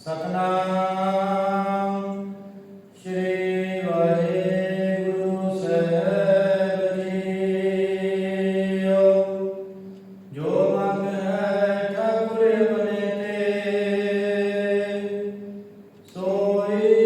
ਸਤਨਾਮ। ਸ੍ਰੀ ਵਾਹਿਗੁਰੂ ਸਾਹਿਬ ਜੀਓ। ਜੋ ਮੰਗ ਹੈ ਠਾਕੁਰ ਬਨੇ ਤੇ ਸੋਈ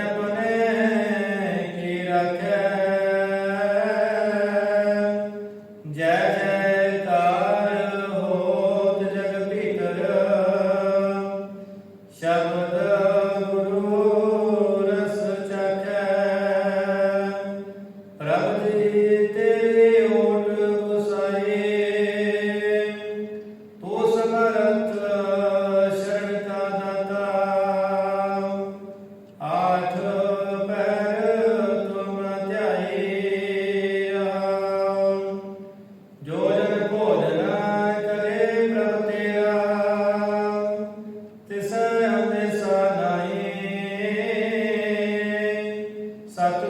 अपने की रखे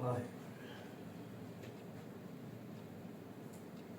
Goodbye.